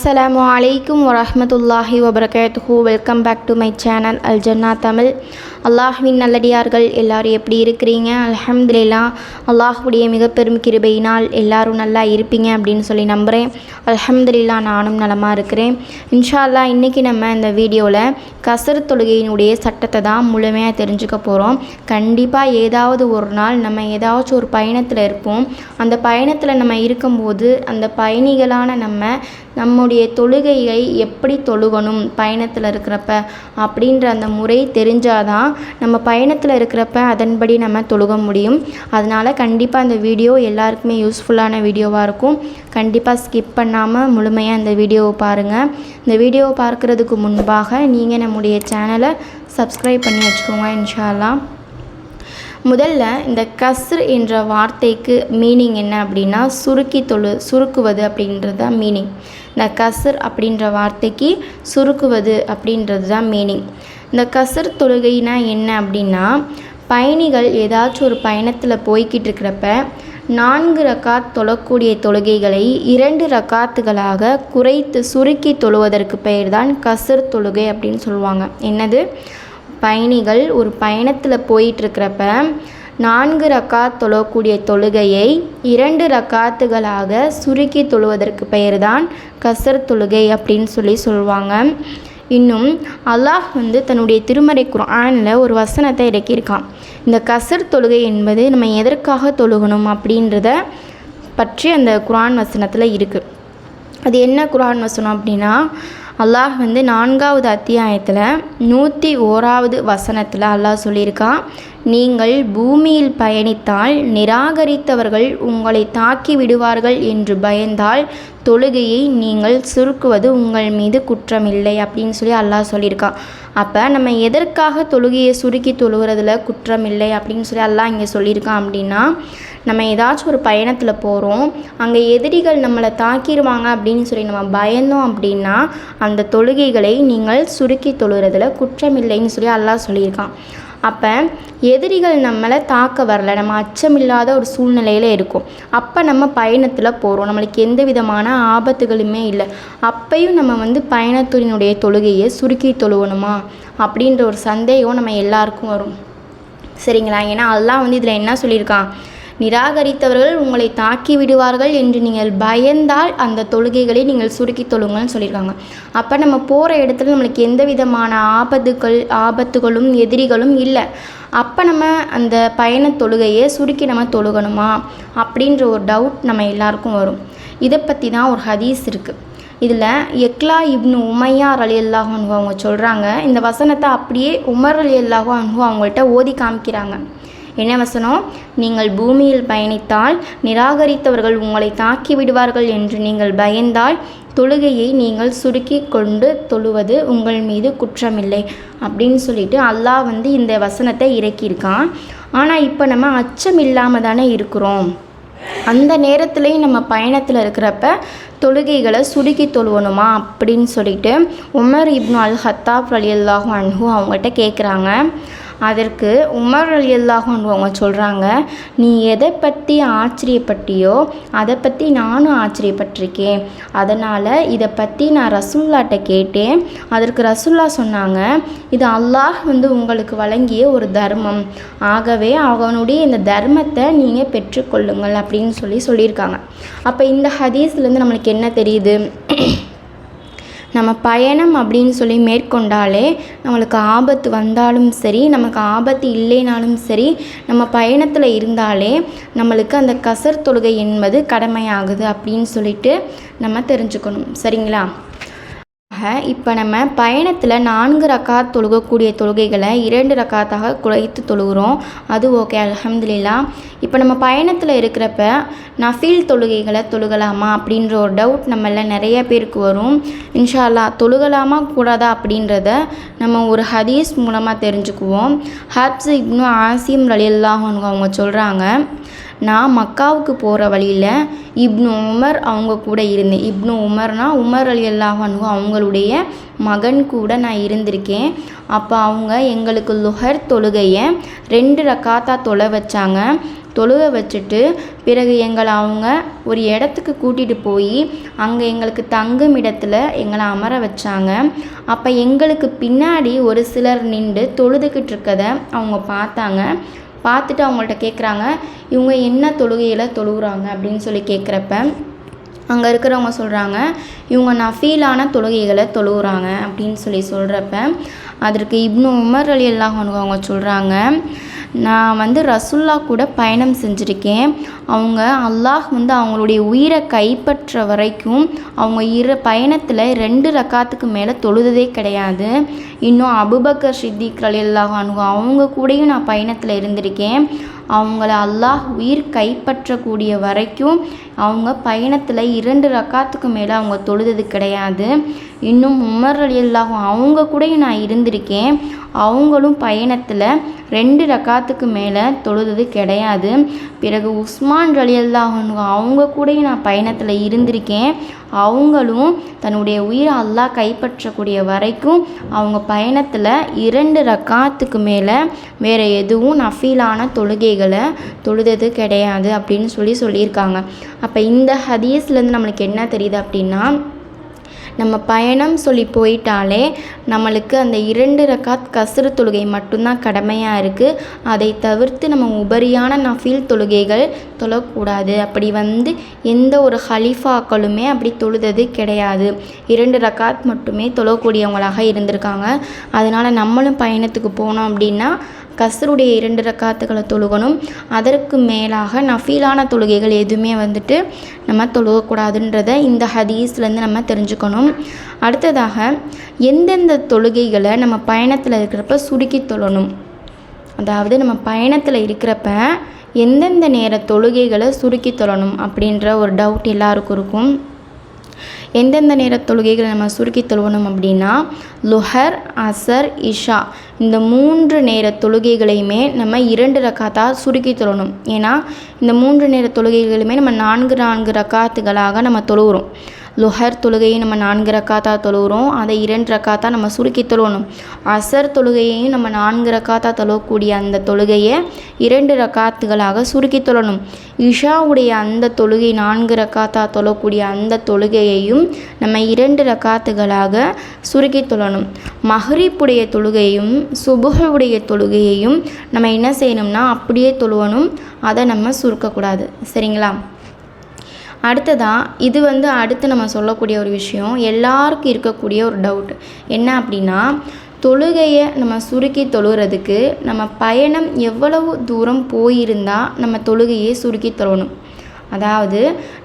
அஸ்லாம் அலைக்கும் வரமத்துல்லாஹி வபரகாத்துஹு welcome back to my channel Al Janna Tamil அல்லாஹ்வின் நல்லடியார்கள் எல்லோரும் எப்படி இருக்கிறீங்க? அல்ஹம்துலில்லா அல்லாஹ்வுடைய மிக பெரும் கிருபையினால் எல்லோரும் நல்லா இருப்பீங்க அப்படின்னு சொல்லி நம்புகிறேன் அலமதுல்லா நானும் நலமாக இருக்கிறேன். இன்ஷா இன்றைக்கி நம்ம இந்த வீடியோவில் கசர் தொழுகையினுடைய சட்டத்தை தான் முழுமையாக தெரிஞ்சுக்க போகிறோம் கண்டிப்பாக ஏதாவது ஒரு நாள் நம்ம ஏதாச்சும் ஒரு பயணத்தில் இருப்போம். அந்த பயணத்தில் நம்ம இருக்கும்போது அந்த பயணிகளான நம்ம நம்முடைய நம்முடைய தொழுகையை எப்படி தொழுகணும் பயணத்தில் இருக்கிறப்ப அப்படின்ற அந்த முறை தெரிஞ்சாதான் நம்ம பயணத்தில் இருக்கிறப்ப அதன்படி நம்ம தொழுக முடியும். அதனால் கண்டிப்பாக அந்த வீடியோ எல்லாருக்குமே யூஸ்ஃபுல்லான வீடியோவாக இருக்கும். கண்டிப்பாக ஸ்கிப் பண்ணாமல் முழுமையாக இந்த வீடியோவை பாருங்கள் இந்த வீடியோவை பார்க்குறதுக்கு முன்பாக நீங்கள் நம்முடைய சேனலை சப்ஸ்கிரைப் பண்ணி வச்சுக்கோங்க இன்ஷால்லா. முதல்ல இந்த கஸ்ர் என்ற வார்த்தைக்கு மீனிங் என்ன அப்படின்னா சுருக்கி தொழு சுருக்குவது அப்படின்றது தான் மீனிங் இந்த கசர் அப்படின்ற வார்த்தைக்கு சுருக்குவது அப்படின்றது தான் மீனிங் இந்த கசர் தொழுகைனா என்ன அப்படின்னா பயணிகள் ஏதாச்சும் ஒரு பயணத்தில் போய்கிட்டு இருக்கிறப்ப நான்கு ரக்காத் தொழக்கூடிய தொழுகைகளை இரண்டு ரக்காத்துகளாக குறைத்து சுருக்கி தொழுவதற்கு பெயர் தான் கசர் தொழுகை அப்படின்னு சொல்லுவாங்க. என்னது? பயணிகள் ஒரு பயணத்தில் போயிட்டுருக்கிறப்ப நான்கு ரக்காத் தொழக்கூடிய தொழுகையை இரண்டு ரக்காத்துகளாக சுருக்கி தொழுவதற்கு பெயர் தான் கசர் தொழுகை அப்படின்னு சொல்லி சொல்லுவாங்க. இன்னும் அல்லாஹ் வந்து தன்னுடைய திருமறை குரானில் ஒரு வசனத்தை இறக்கியிருக்கான். இந்த கசர் தொழுகை என்பது நம்ம எதற்காக தொழுகணும் அப்படின்றத பற்றி அந்த குரான் வசனத்தில் இருக்குது அது என்ன குரான் வசனம் அப்படின்னா அல்லாஹ் வந்து நான்காவது அத்தியாயத்தில் நூற்றி ஓராவது வசனத்தில் அல்லாஹ் சொல்லியிருக்கான் நீங்கள் பூமியில் பயணித்தால் நிராகரித்தவர்கள் உங்களை தாக்கி விடுவார்கள் என்று பயந்தால் தொழுகையை நீங்கள் சுருக்குவது உங்கள் மீது குற்றமில்லை அப்படின்னு சொல்லி அல்லாஹ் சொல்லியிருக்கான் அப்போ நம்ம எதற்காக தொழுகையை சுருக்கி தொழுகிறதுல குற்றமில்லை அப்படின்னு சொல்லி அல்லாஹ் இங்கே சொல்லியிருக்கான் அப்படின்னா நம்ம ஏதாச்சும் ஒரு பயணத்தில் போகிறோம் அங்கே எதிரிகள் நம்மளை தாக்கிடுவாங்க அப்படின்னு சொல்லி நம்ம பயந்தோம் அப்படின்னா அந்த தொழுகைகளை நீங்கள் சுருக்கி தொழுகிறதுல குற்றமில்லைன்னு சொல்லி அல்லாஹ் சொல்லியிருக்கான் அப்போ எதிரிகள் நம்மளை தாக்க வரல. நம்ம அச்சமில்லாத ஒரு சூழ்நிலையில் இருக்கும். அப்போ நம்ம பயணத்தில் போகிறோம் நம்மளுக்கு எந்த விதமான ஆபத்துகளுமே இல்லை. அப்பையும் நம்ம வந்து பயணத்தினுடைய தொழுகையை சுருக்கி தொழுவணுமா? அப்படின்ற ஒரு சந்தேகம் நம்ம எல்லாருக்கும் வரும். சரிங்களா? ஏன்னா அதெல்லாம் வந்து இதில் என்ன சொல்லியிருக்கான்? நிராகரித்தவர்கள் உங்களை தாக்கி விடுவார்கள் என்று நீங்கள் பயந்தால் அந்த தொழுகைகளை நீங்கள் சுருக்கி தொழுங்கள்னு சொல்லியிருக்காங்க. அப்போ நம்ம போகிற இடத்துல நம்மளுக்கு எந்த விதமான ஆபத்துகள் ஆபத்துகளும் எதிரிகளும் இல்லை. அப்போ நம்ம அந்த பயண தொழுகையை சுருக்கி நம்ம தொழுகணுமா? அப்படின்ற ஒரு டவுட் நம்ம எல்லாருக்கும் வரும். இதை பற்றி தான் ஒரு ஹதீஸ் இருக்குது இதில் எக்லா இப்னு உமையார் அலி அல்லாஹு அவங்க சொல்கிறாங்க இந்த வசனத்தை அப்படியே உமர் அலி அல்லாஹு அன்ஹு அவங்கள்ட்ட ஓதி காமிக்கிறாங்க. என்ன வசனம்? நீங்கள் பூமியில் பயணித்தால் நிராகரித்தவர்கள் உங்களை தாக்கி விடுவார்கள் என்று நீங்கள் பயந்தால் தொழுகையை நீங்கள் சுருக்கி கொண்டு தொழுவது உங்கள் மீது குற்றமில்லை அப்படின்னு சொல்லிட்டு அல்லாஹ் வந்து இந்த வசனத்தை இறக்கியிருக்கான். ஆனால் இப்போ நம்ம அச்சம் இல்லாமல் தானே இருக்கிறோம். அந்த நேரத்துலேயும் நம்ம பயணத்தில் இருக்கிறப்ப தொழுகைகளை சுருக்கி தொழுவணுமா அப்படின்னு சொல்லிட்டு உமர் இப்னு அல் ஹத்தாப் அலி அல்லாஹு அன்ஹு அவங்கள்ட்ட கேட்குறாங்க அதற்கு உமர் அலி அல்லாஹன் அவங்க சொல்கிறாங்க நீ எதை பற்றி ஆச்சரியப்பட்டியோ அதை பற்றி நானும் ஆச்சரியப்பட்டிருக்கேன். அதனால் இதை பற்றி நான் ரசுல்லாட்ட கேட்டேன். அதற்கு ரசுல்லா சொன்னாங்க இது அல்லாஹ் வந்து உங்களுக்கு வழங்கிய ஒரு தர்மம். ஆகவே அவனுடைய இந்த தர்மத்தை நீங்கள் பெற்றுக்கொள்ளுங்கள் அப்படின்னு சொல்லி சொல்லியிருக்காங்க. அப்போ இந்த ஹதீஸ்லேருந்து நம்மளுக்கு என்ன தெரியுது? நம்ம பயணம் அப்படின்னு சொல்லி மேற்கொண்டாலே நம்மளுக்கு ஆபத்து வந்தாலும் சரி நமக்கு ஆபத்து இல்லைனாலும் சரி நம்ம பயணத்தில் இருந்தாலே நம்மளுக்கு அந்த கசர் தொழுகை என்பது கடமையாகுது அப்படின்னு சொல்லிட்டு நம்ம தெரிஞ்சுக்கணும். சரிங்களா? இப்போ நம்ம பயணத்தில் நான்கு ரக்காத் தொழுகக்கூடிய தொழுகைகளை இரண்டு ரக்காத்தாக குறைத்து தொழுகிறோம். அது ஓகே அலமதுல்லா இப்போ நம்ம பயணத்தில் இருக்கிறப்ப நஃபீல் தொழுகைகளை தொழுகலாமா அப்படின்ற ஒரு டவுட் நம்மள நிறைய பேருக்கு வரும். இன்ஷால்லா தொழுகலாமா கூடாதா அப்படின்றத நம்ம ஒரு ஹதீஸ் மூலமாக தெரிஞ்சுக்குவோம். ஹப்ஸ் இப்னு ஆசிம் ரலியல்லாஹ் அவங்க சொல்கிறாங்க நான் மக்காவுக்கு போகிற வழியில் இப்னு உமர் அவங்க கூட இருந்தேன். இப்னு உமர்னா உமர் அலி அல்லாஹானு அவங்களுடைய மகன் கூட நான் இருந்திருக்கேன். அப்போ அவங்க எங்களுக்கு லுஹர் தொழுகையை ரெண்டு ரக்காத்தா தொலை வச்சாங்க. தொழுக வச்சுட்டு பிறகு எங்களை அவங்க ஒரு இடத்துக்கு கூட்டிகிட்டு போய் அங்கே எங்களுக்கு தங்கும் இடத்துல எங்களை அமர வச்சாங்க. அப்போ எங்களுக்கு பின்னாடி ஒரு சிலர் நின்று தொழுதுகிட்டு இருக்கதை அவங்க பார்த்தாங்க. பார்த்துட்டு அவங்கள்ட்ட கேட்குறாங்க இவங்க என்ன தொழுகையில் தொழுகிறாங்க அப்படின்னு சொல்லி கேட்குறப்ப அங்கே இருக்கிறவங்க சொல்கிறாங்க இவங்க நஃபீலான தொழுகைகளை தொழுகிறாங்க அப்படின்னு சொல்லி சொல்கிறப்ப அதற்கு இப்னு உமர் அலி அல்லாஹ் அவங்க சொல்கிறாங்க நான் வந்து ரசுல்லா கூட பயணம் செஞ்சுருக்கேன். அவங்க அல்லாஹ் வந்து அவங்களுடைய உயிரை கைப்பற்ற வரைக்கும் அவங்க இரு பயணத்தில் ரெண்டு ரக்காத்துக்கு மேலே தொழுததே கிடையாது. இன்னும் அபுபக்கர் சித்திக் அலி அவங்க கூடயும் நான் பயணத்தில் இருந்திருக்கேன். அவங்கள அல்லாஹ் உயிர் கைப்பற்றக்கூடிய வரைக்கும் அவங்க பயணத்தில் இரண்டு ரக்காத்துக்கு மேலே அவங்க தொழுதது கிடையாது. இன்னும் உமர் அலி அல்லாஹும் அவங்க கூடயும் நான் இருந்திருக்கேன். அவங்களும் பயணத்தில் ரெண்டு ரக்காத்துக்கு மேலே தொழுதது கிடையாது. பிறகு உஸ்மான் அலி அல்லாஹன் அவங்க கூடயும் நான் பயணத்தில் இருந்திருக்கேன். அவங்களும் தன்னுடைய உயிரை அல்லாஹ் கைப்பற்றக்கூடிய வரைக்கும் அவங்க பயணத்தில் இரண்டு ரக்காத்துக்கு மேலே வேறு எதுவும் நஃபீலான தொழுகைகளை தொழுதது கிடையாது அப்படின்னு சொல்லி சொல்லியிருக்காங்க. அப்போ இந்த ஹதீஸ்லேருந்து நம்மளுக்கு என்ன தெரியுது அப்படின்னா நம்ம பயணம் சொல்லி போயிட்டாலே நம்மளுக்கு அந்த இரண்டு ரக்காத் கசுறு தொழுகை மட்டும்தான் கடமையாக இருக்குது அதை தவிர்த்து நம்ம உபரியான நஃபீல் தொழுகைகள் தொழக்கூடாது. அப்படி வந்து எந்த ஒரு ஹலீஃபாக்களுமே அப்படி தொழுதது கிடையாது. இரண்டு ரக்காத் மட்டுமே தொழக்கூடியவங்களாக இருந்திருக்காங்க. அதனால் நம்மளும் பயணத்துக்கு போனோம் அப்படின்னா கசருடைய இரண்டு ரக்காத்துகளை தொழுகணும். அதற்கு மேலாக நஃபீலான தொழுகைகள் எதுவுமே வந்துட்டு நம்ம தொழுகக்கூடாதுன்றதை இந்த ஹதீஸ்லேருந்து நம்ம தெரிஞ்சுக்கணும். அடுத்ததாக எந்தெந்த தொழுகைகளை நம்ம பயணத்தில் இருக்கிறப்ப சுருக்கி தொழணும். அதாவது நம்ம பயணத்தில் இருக்கிறப்ப எந்தெந்த நேர தொழுகைகளை சுருக்கி தொழணும் அப்படின்ற ஒரு டவுட் எல்லாருக்கும் இருக்கும். எந்தெந்த நேர தொழுகைகளை நம்ம சுருக்கி தொழுவணும் அப்படின்னா லுஹர் அசர் இஷா. இந்த மூன்று நேர தொழுகைகளையுமே நம்ம இரண்டு ரக்காத்தாக சுருக்கி தொழணும். ஏன்னா இந்த மூன்று நேர தொழுகைகளுமே நம்ம நான்கு நான்கு ரக்காத்துகளாக நம்ம தொழுகிறோம். லுஹர் தொழுகையை நம்ம நான்கு ரக்காத்தா தொழுகிறோம். அதை இரண்டு ரக்காத்தா நம்ம சுருக்கி தொழுவணும் அசர் தொழுகையையும் நம்ம நான்கு ரக்காத்தா தொழக்கூடிய அந்த தொழுகையை இரண்டு ரக்காத்துகளாக சுருக்கி தொழணும். இஷாவுடைய அந்த தொழுகை நான்கு ரக்காத்தா தொழக்கூடிய அந்த தொழுகையையும் நம்ம இரண்டு ரக்காத்துகளாக சுருக்கி தொழணும். மஹ்ரிப்புடைய தொழுகையும் சுபுகவுடைய தொழுகையையும் நம்ம என்ன செய்யணும்னா அப்படியே தொழுவணும். அதை நம்ம சுருக்கக்கூடாது. சரிங்களா? அடுத்ததாக இது வந்து அடுத்து நம்ம சொல்லக்கூடிய ஒரு விஷயம். எல்லாருக்கும் இருக்கக்கூடிய ஒரு டவுட் என்ன அப்படின்னா தொழுகையை நம்ம சுருக்கி தொழுகிறதுக்கு நம்ம பயணம் எவ்வளவு தூரம் போயிருந்தால் நம்ம தொழுகையை சுருக்கி தொழணும். அதாவது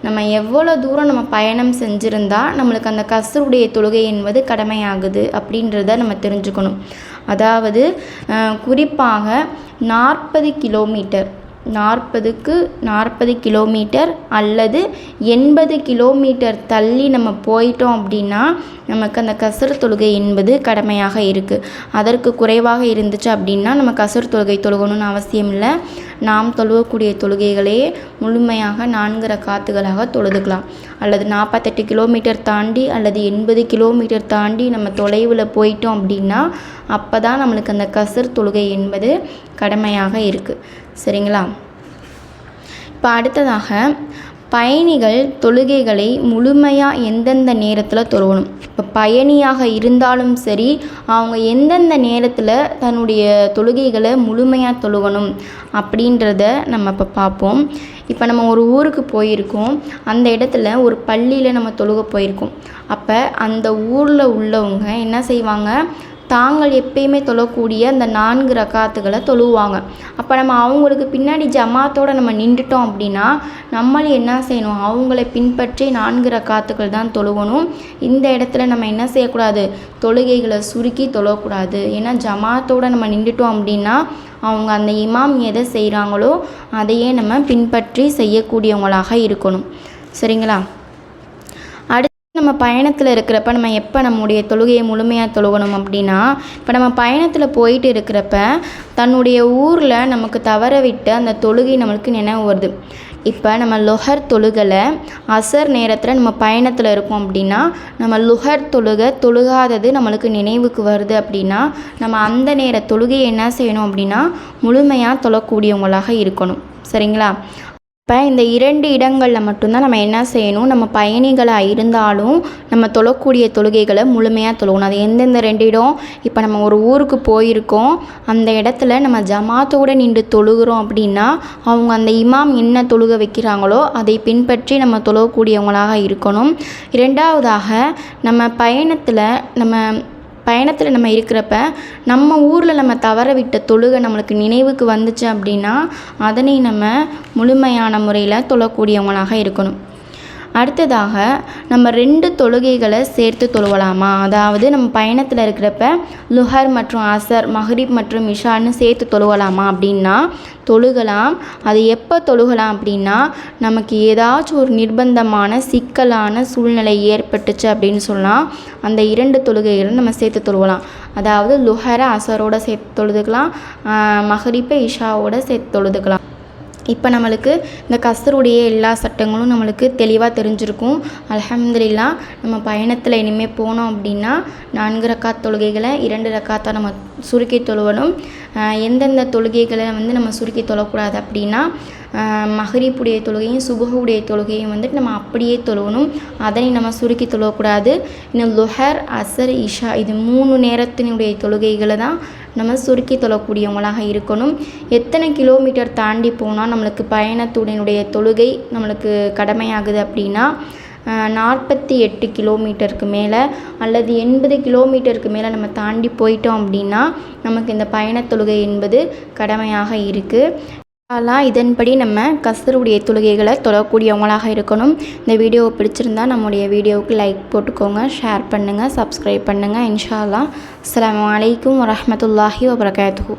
நம்ம எவ்வளோ தூரம் நம்ம பயணம் செஞ்சுருந்தா நம்மளுக்கு அந்த கசருடைய தொழுகை என்பது கடமையாகுது அப்படின்றத நம்ம தெரிஞ்சுக்கணும். அதாவது குறிப்பாக நாற்பது கிலோமீட்டர். நாற்பதுக்கு நாற்பது கிலோமீட்டர் அல்லது எண்பது கிலோமீட்டர் தள்ளி நம்ம போயிட்டோம் அப்படின்னா நமக்கு அந்த கசர் தொழுகை என்பது கடமையாக இருக்குது அதற்கு குறைவாக இருந்துச்சு அப்படின்னா நம்ம கசர் தொழுகை தொழுகணும்னு அவசியம் இல்லை. நாம் தொழுவக்கூடிய தொழுகைகளே முழுமையாக நான்கு ரக்காத்துகளாக தொழுதுக்கலாம். அல்லது நாற்பத்தெட்டு கிலோமீட்டர் தாண்டி அல்லது எண்பது கிலோமீட்டர் தாண்டி நம்ம தொலைவில் போயிட்டோம் அப்படின்னா அப்போ தான் நம்மளுக்கு அந்த கசர் தொழுகை என்பது கடமையாக இருக்குது சரிங்களா? இப்போ அடுத்ததாக பயணிகள் தொழுகைகளை முழுமையாக எந்தெந்த நேரத்தில் தொழுகணும் இப்போ பயணியாக இருந்தாலும் சரி அவங்க எந்தெந்த நேரத்தில் தன்னுடைய தொழுகைகளை முழுமையாக தொழுகணும் அப்படின்றத நம்ம இப்போ பார்ப்போம் இப்போ நம்ம ஒரு ஊருக்கு போயிருக்கோம். அந்த இடத்துல ஒரு பள்ளியில் நம்ம தொழுக போயிருக்கோம். அப்போ அந்த ஊரில் உள்ளவங்க என்ன செய்வாங்க? தாங்கள் எப்பயுமே தொழக்கூடிய அந்த நான்கு ரக்காத்துகளை தொழுவாங்க. அப்போ நம்ம அவங்களுக்கு பின்னாடி ஜமாத்தோடு நம்ம நின்றுட்டோம் அப்படின்னா நம்மளும் என்ன செய்யணும்? அவங்கள பின்பற்றி நான்கு ரக்காத்துக்கள் தான் தொழுவணும் இந்த இடத்துல நம்ம என்ன செய்யக்கூடாது? தொழுகைகளை சுருக்கி தொழக்கூடாது. ஏன்னா ஜமாத்தோடு நம்ம நின்றுட்டோம் அப்படின்னா அவங்க அந்த இமாம் எதை செய்கிறாங்களோ அதையே நம்ம பின்பற்றி செய்யக்கூடியவங்களாக இருக்கணும். சரிங்களா? நம்ம பயணத்தில் இருக்கிறப்ப நம்ம எப்போ நம்முடைய தொழுகையை முழுமையாக தொழுகணும் அப்படின்னா இப்போ நம்ம பயணத்தில் போயிட்டு இருக்கிறப்ப தன்னுடைய ஊரில் நமக்கு தவற விட்டு அந்த தொழுகை நம்மளுக்கு நினைவு வருது. இப்போ நம்ம லுஹர் தொழுகலை அசர் நேரத்தில் நம்ம பயணத்தில் இருக்கோம் அப்படின்னா நம்ம லுஹர் தொழுக தொழுகாதது நம்மளுக்கு நினைவுக்கு வருது அப்படின்னா நம்ம அந்த நேர தொழுகையை என்ன செய்யணும் அப்படின்னா முழுமையாக தொழக்கூடியவங்களாக இருக்கணும். சரிங்களா? இப்போ இந்த இரண்டு இடங்களில் மட்டும்தான் நம்ம என்ன செய்யணும்? நம்ம பயணிகளாக இருந்தாலும் நம்ம தொழக்கூடிய தொழுகைகளை முழுமையாக தொழுகணும். அது எந்தெந்த ரெண்டு இடம்? இப்போ நம்ம ஒரு ஊருக்கு போயிருக்கோம். அந்த இடத்துல நம்ம ஜமாத்தோடு நின்று தொழுகிறோம் அப்படின்னா அவங்க அந்த இமாம் என்ன தொழுக வைக்கிறாங்களோ அதை பின்பற்றி நம்ம தொழக்கூடியவங்களாக இருக்கணும். இரண்டாவதாக நம்ம பயணத்தில் நம்ம பயணத்தில் நம்ம இருக்கிறப்ப நம்ம ஊரில் நம்ம தவற விட்ட தொழுகை நம்மளுக்கு நினைவுக்கு வந்துச்சு அப்படின்னா அதனை நம்ம முழுமையான முறையில் தொழக்கூடியவங்களாக இருக்கணும். அடுத்ததாக நம்ம ரெண்டு தொழுகைகளை சேர்த்து தொழுவலாமா? அதாவது நம்ம பயணத்தில் இருக்கிறப்ப லுஹர் மற்றும் அசர் மஹ்ரிப் மற்றும் இஷான்னு சேர்த்து தொழுவலாமா அப்படின்னா தொழுகலாம். அது எப்போ தொழுகலாம் அப்படின்னா நமக்கு ஏதாச்சும் ஒரு நிர்பந்தமான சிக்கலான சூழ்நிலை ஏற்பட்டுச்சு அப்படின்னு சொன்னால் அந்த இரண்டு தொழுகைகளும் நம்ம சேர்த்து தொழுவலாம். அதாவது லுஹரை அசரோட சேர்த்து தொழுதுக்கலாம். மஹரிப்பை இஷாவோட சேர்த்து தொழுதுக்கலாம். இப்போ நம்மளுக்கு இந்த கசருடைய எல்லா சட்டங்களும் நம்மளுக்கு தெளிவாக தெரிஞ்சிருக்கும். அலமதுல்லா நம்ம பயணத்தில் இனிமேல் போனோம் அப்படின்னா நான்கு ரக்காத் தொழுகைகளை இரண்டு ரக்காத்தாக நம்ம சுருக்கி தொழுவணும். எந்தெந்த தொழுகைகளை வந்து நம்ம சுருக்கி தொழக்கூடாது அப்படின்னா மஹரிப்புடைய தொழுகையும் சுபகுடைய தொழுகையும் வந்துட்டு நம்ம அப்படியே தொழுவணும். அதனை நம்ம சுருக்கி தொழக்கூடாது. இன்னும் லுஹர் அசர் இஷா இது மூணு நேரத்தினுடைய தொழுகைகளை தான் நம்ம சுருக்கி தொழக்கூடியவங்களாக இருக்கணும். எத்தனை கிலோமீட்டர் தாண்டி போனால் நம்மளுக்கு பயணத்துடனுடைய தொழுகை நம்மளுக்கு கடமையாகுது அப்படின்னா நாற்பத்தி எட்டு கிலோமீட்டருக்கு மேலே அல்லது எண்பது கிலோமீட்டருக்கு மேலே நம்ம தாண்டி போயிட்டோம் அப்படின்னா நமக்கு இந்த பயணத் தொழுகை என்பது கடமையாக இருக்குது ஆனால் இதன்படி நம்ம கஸ்தருடைய தொழுகைகளை தொடரக்கூடியவங்களாக இருக்கணும். இந்த வீடியோவை பிடிச்சிருந்தா நம்முடைய வீடியோவுக்கு லைக் போட்டுக்கோங்க ஷேர் பண்ணுங்கள் சப்ஸ்கிரைப் பண்ணுங்கள் இன்ஷா அல்லாஹ் அஸ்ஸலாமு அலைக்கும் வபரகாத்து